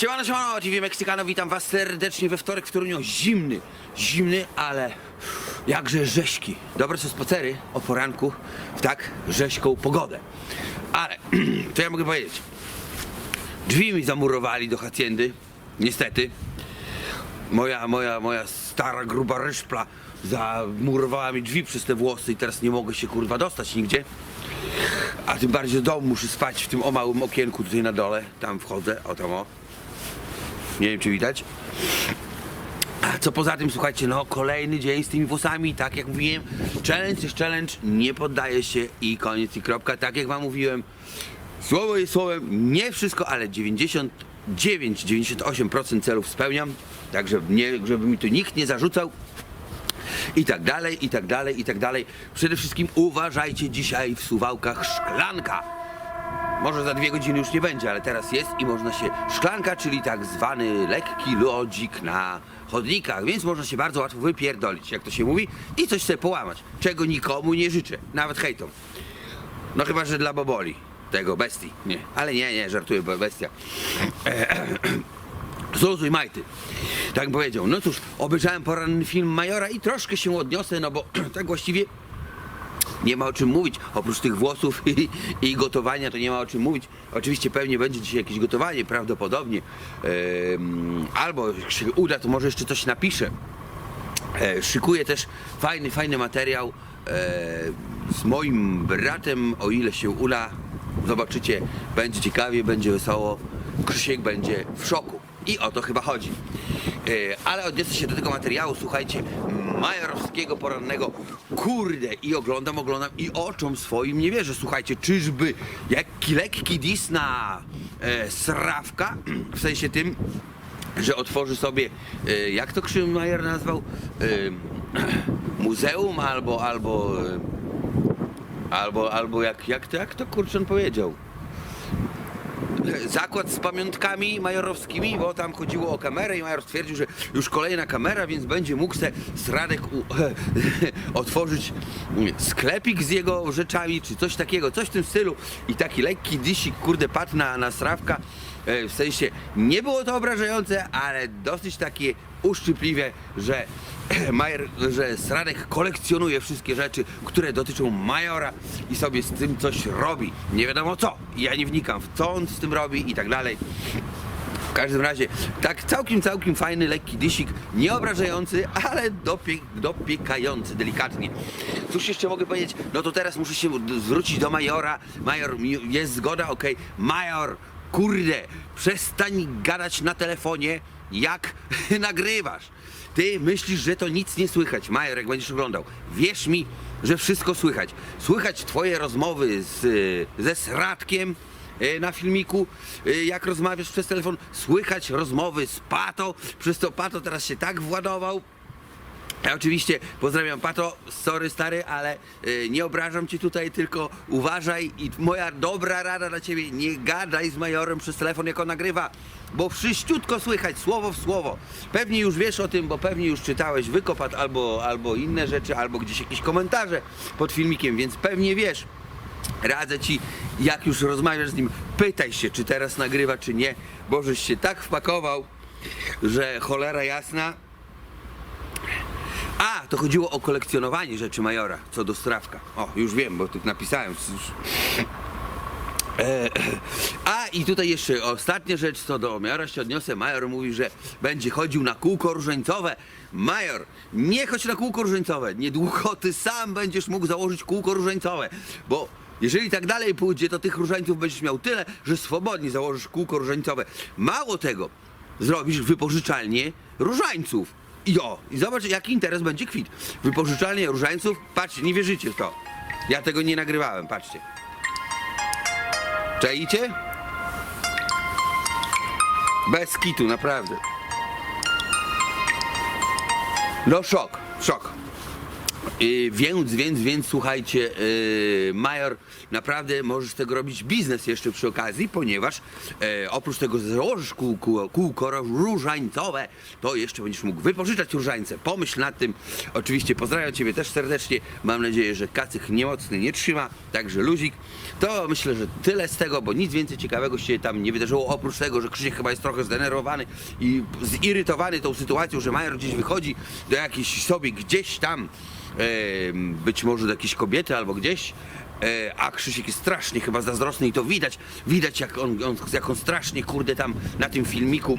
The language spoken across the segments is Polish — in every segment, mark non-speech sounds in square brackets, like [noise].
Siemano, siemano, TV Meksykano, witam was serdecznie we wtorek w Toruniu. Zimny, zimny, ale jakże rześki. Dobre są spacery o poranku w tak rześką pogodę. Ale, [clears throat] co ja mogę powiedzieć? Drzwi mi zamurowali do haciendy, niestety. Moja, moja, moja stara, gruba ryszpla zamurowała mi drzwi przez te włosy i teraz nie mogę się kurwa dostać nigdzie. A tym bardziej do domu muszę spać w tym o małym okienku tutaj na dole. Tam wchodzę, o tam o. Nie wiem czy widać. Co poza tym, słuchajcie, no kolejny dzień z tymi włosami, tak jak mówiłem, challenge jest challenge, nie poddaję się i koniec i kropka, tak jak wam mówiłem. Słowo jest słowem, nie wszystko, ale 99-98% celów spełniam, także nie, żeby mi tu nikt nie zarzucał, i tak dalej, i tak dalej, i tak dalej. Przede wszystkim uważajcie dzisiaj w Suwałkach szklanka. Może za dwie godziny już nie będzie, ale teraz jest i można się szklanka, czyli tak zwany lekki lodzik na chodnikach, więc można się bardzo łatwo wypierdolić, jak to się mówi, i coś sobie połamać, czego nikomu nie życzę, nawet hejtom. No chyba, że dla boboli, tego bestii, nie, ale nie, nie, żartuję, bo bestia. [clears throat] Zluzuj majty. Tak powiedział. No cóż, obejrzałem poranny film Majora i troszkę się odniosę, no bo [clears throat] tak właściwie nie ma o czym mówić. Oprócz tych włosów [laughs] i, i gotowania to nie ma o czym mówić. Oczywiście pewnie będzie dzisiaj jakieś gotowanie, prawdopodobnie. Albo jak się uda, to może jeszcze coś napiszę. E, szykuję też fajny, fajny materiał e, z moim bratem, o ile się uda. Zobaczycie, będzie ciekawie, będzie wesoło. Krzysiek będzie w szoku. I o to chyba chodzi. E, ale odniosę się do tego materiału, słuchajcie, majorowskiego porannego. Kurde, i oglądam, oglądam i oczom swoim nie wierzę. Słuchajcie, czyżby jaki lekki dis na e, srawka, [clears throat] w sensie tym, że otworzy sobie, e, jak to Krzym Majer nazwał, e, [clears throat] muzeum albo, albo, e, albo, albo jak, jak, to, jak to kurczę powiedział? Zakład z pamiątkami majorowskimi, bo tam chodziło o kamerę i major stwierdził, że już kolejna kamera, więc będzie mógł se Sradek u, [laughs] otworzyć sklepik z jego rzeczami, czy coś takiego, coś w tym stylu. I taki lekki disik, kurde, padł na, na Srawka, w sensie nie było to obrażające, ale dosyć takie uszczypliwie, że [clears throat] Majer, że Sradek kolekcjonuje wszystkie rzeczy, które dotyczą Majora i sobie z tym coś robi. Nie wiadomo co. Ja nie wnikam w co on z tym robi i tak dalej. W każdym razie, tak całkiem, całkiem fajny, lekki dysik, nie obrażający, ale dopie, dopiekający delikatnie. Cóż jeszcze mogę powiedzieć? No to teraz muszę się zwrócić do Majora. Major, jest zgoda, okej. Major, kurde, przestań gadać na telefonie, jak [laughs] nagrywasz. Ty myślisz, że to nic nie słychać. Major, jak będziesz oglądał, wierz mi, że wszystko słychać. Słychać twoje rozmowy z, y, ze Sradkiem, e, na filmiku, e, jak rozmawiasz przez telefon, słychać rozmowy z Pato, przez to Pato teraz się tak władował. Ja oczywiście pozdrawiam Pato, sorry stary, ale e, nie obrażam cię tutaj, tylko uważaj i moja dobra rada dla ciebie, nie gadaj z majorem przez telefon, jak on nagrywa, bo wszyściutko słychać, słowo w słowo. Pewnie już wiesz o tym, bo pewnie już czytałeś wykopat albo, albo inne rzeczy, albo gdzieś jakieś komentarze pod filmikiem, więc pewnie wiesz. Radzę ci, jak już rozmawiasz z nim, pytaj się, czy teraz nagrywa, czy nie, bo żeś się tak wpakował, że cholera jasna. A, to chodziło o kolekcjonowanie rzeczy Majora, co do strawka. O, już wiem, bo tu napisałem. E, A i tutaj jeszcze ostatnia rzecz, co do Majora się odniosę. Major mówi, że będzie chodził na kółko różańcowe. Major, nie chodź na kółko różańcowe. Niedługo ty sam będziesz mógł założyć kółko różańcowe, bo jeżeli tak dalej pójdzie, to tych różańców będziesz miał tyle, że swobodnie założysz kółko różańcowe. Mało tego, zrobisz wypożyczalnię różańców. I o, i zobacz jaki interes będzie kwit. Wypożyczalnie różańców, patrzcie, nie wierzycie w to. Ja tego nie nagrywałem, patrzcie. Czaicie? Bez kitu, naprawdę. No szok, szok. Yy, więc, więc, więc słuchajcie, yy, Major, naprawdę możesz tego robić biznes jeszcze przy okazji, ponieważ e, oprócz tego, że założysz kółko, różańcowe, to jeszcze będziesz mógł wypożyczać różańce. Pomyśl nad tym. Oczywiście pozdrawiam Ciebie też serdecznie. Mam nadzieję, że kacyk niemocny nie trzyma, także luzik. To myślę, że tyle z tego, bo nic więcej ciekawego się tam nie wydarzyło, oprócz tego, że Krzysiek chyba jest trochę zdenerwowany i zirytowany tą sytuacją, że Major gdzieś wychodzi do jakiejś sobie gdzieś tam być może do jakiejś kobiety albo gdzieś, e, a Krzysiek jest strasznie chyba zazdrosny i to widać, widać jak on, on, jak on strasznie, kurde, tam na tym filmiku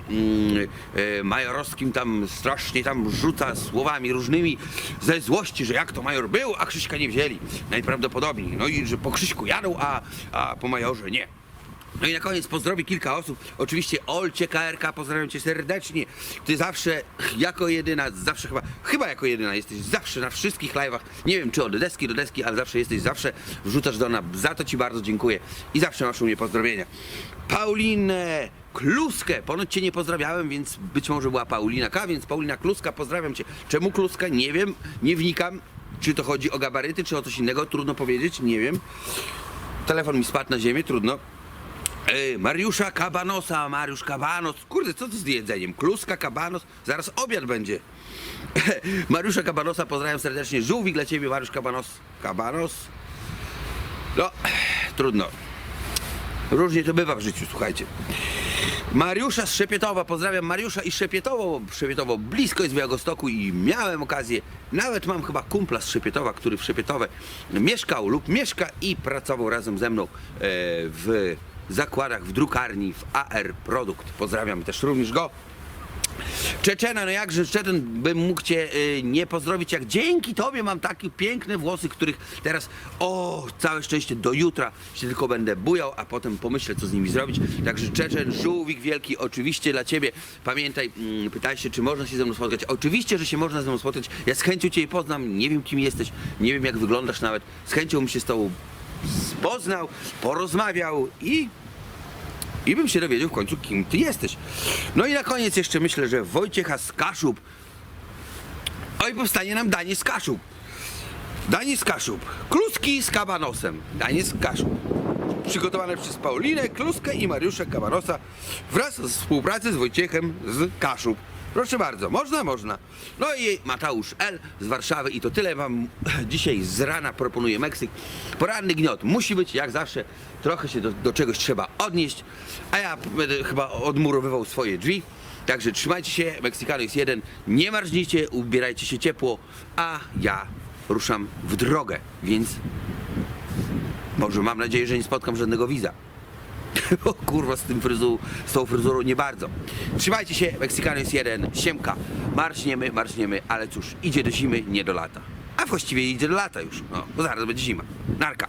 e, majorowskim tam strasznie tam rzuca słowami różnymi ze złości, że jak to major był, a Krzyśka nie wzięli, najprawdopodobniej, no i że po Krzyśku jadą, a, a po majorze nie. No i na koniec pozdrowię kilka osób. Oczywiście Olcie KRK, pozdrawiam cię serdecznie. Ty zawsze, jako jedyna, zawsze chyba, chyba jako jedyna jesteś zawsze na wszystkich live'ach. Nie wiem czy od deski do deski, ale zawsze jesteś, zawsze wrzucasz do nas. Za to ci bardzo dziękuję. I zawsze masz u mnie pozdrowienia. Paulinę Kluskę, ponoć cię nie pozdrawiałem, więc być może była Paulina K, więc Paulina Kluska, pozdrawiam cię. Czemu Kluska? Nie wiem, nie wnikam. Czy to chodzi o gabaryty, czy o coś innego? Trudno powiedzieć, nie wiem. Telefon mi spadł na ziemię, trudno. Ej, Mariusza Kabanosa, Mariusz Kabanos. Kurde, co to z jedzeniem? Kluska, kabanos. Zaraz obiad będzie. [laughs] Mariusza Kabanosa, pozdrawiam serdecznie. Żółwik dla ciebie, Mariusz Kabanos. Kabanos. No, [clears throat] trudno. Różnie to bywa w życiu, słuchajcie. Mariusza z Szepietowa, pozdrawiam Mariusza i Szepietowo, Szepietowo blisko jest Białegostoku i miałem okazję, nawet mam chyba kumpla z Szepietowa, który w Szepietowe mieszkał lub mieszka i pracował razem ze mną e, w zakładach, w drukarni, w AR Produkt. Pozdrawiam też również go. Czeczena, no jakże Czeczen bym mógł Cię y, nie pozdrowić, jak dzięki Tobie mam takie piękne włosy, których teraz, o, całe szczęście do jutra się tylko będę bujał, a potem pomyślę, co z nimi zrobić. Także Czeczen, żółwik wielki, oczywiście dla Ciebie. Pamiętaj, mm, pytałeś się, czy można się ze mną spotkać. Oczywiście, że się można ze mną spotkać. Ja z chęcią Cię poznam, nie wiem kim jesteś, nie wiem jak wyglądasz nawet. Z chęcią bym się z Tobą poznał, porozmawiał i i bym się dowiedział w końcu, kim ty jesteś. No i na koniec jeszcze myślę, że Wojciecha z Kaszub. Oj, powstanie nam danie z Kaszub. Danie z Kaszub. Kluski z kabanosem. Danie z Kaszub. Przygotowane przez Paulinę, Kluskę i Mariusza Kabanosa wraz z współpracy z Wojciechem z Kaszub. Proszę bardzo, można, można. No i Mateusz L. z Warszawy i to tyle wam [clears throat] dzisiaj z rana proponuję Meksyk. Poranny gniot musi być, jak zawsze, trochę się do, do czegoś trzeba odnieść, a ja będę chyba odmurowywał swoje drzwi. Także trzymajcie się, Meksykano jest jeden, nie marznijcie, ubierajcie się ciepło, a ja ruszam w drogę, więc może mam nadzieję, że nie spotkam żadnego widza. O kurwa, z tym fryzu, z tą fryzurą nie bardzo. Trzymajcie się, Meksykano jest jeden, siemka. Marszniemy, marszniemy, ale cóż, idzie do zimy, nie do lata. A właściwie idzie do lata już, no, bo zaraz będzie zima. Narka.